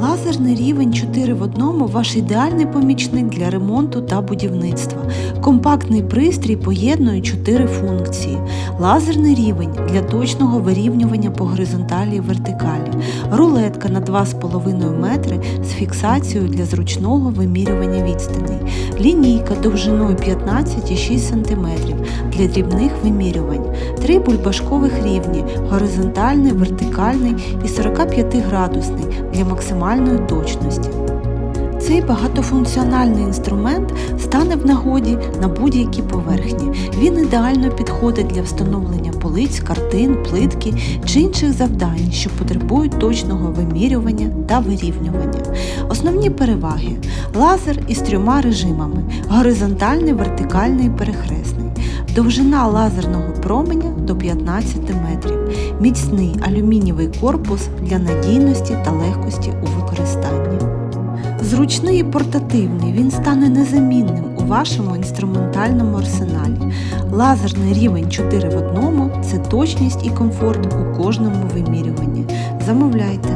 Лазерний рівень 4 в 1 ваш ідеальний помічник для ремонту та будівництва. Компактний пристрій поєднує 4 функції. Лазерний рівень для точного вирівнювання по горизонталі і вертикалі. Рулетка на 2,5 метри з фіксацією для зручного вимірювання відстаней. Лінійка довжиною 15,6 см для дрібних вимірювань. Три бульбашкових рівні горизонтальний, вертикальний і 45 градусний для максимальної точності. Цей багатофункціональний інструмент стане в нагоді на будь-якій поверхні. Він ідеально підходить для встановлення полиць, картин, плитки чи інших завдань, що потребують точного вимірювання та вирівнювання. Основні переваги: лазер із трьома режимами: горизонтальний, вертикальний і перехресний. Довжина лазерного променя до 15 метрів, міцний алюмінієвий корпус для надійності та легкості у використанні. Зручний і портативний, він стане незамінним у вашому інструментальному арсеналі. Лазерний рівень 4 в 1 – це точність і комфорт у кожному вимірюванні. Замовляйте!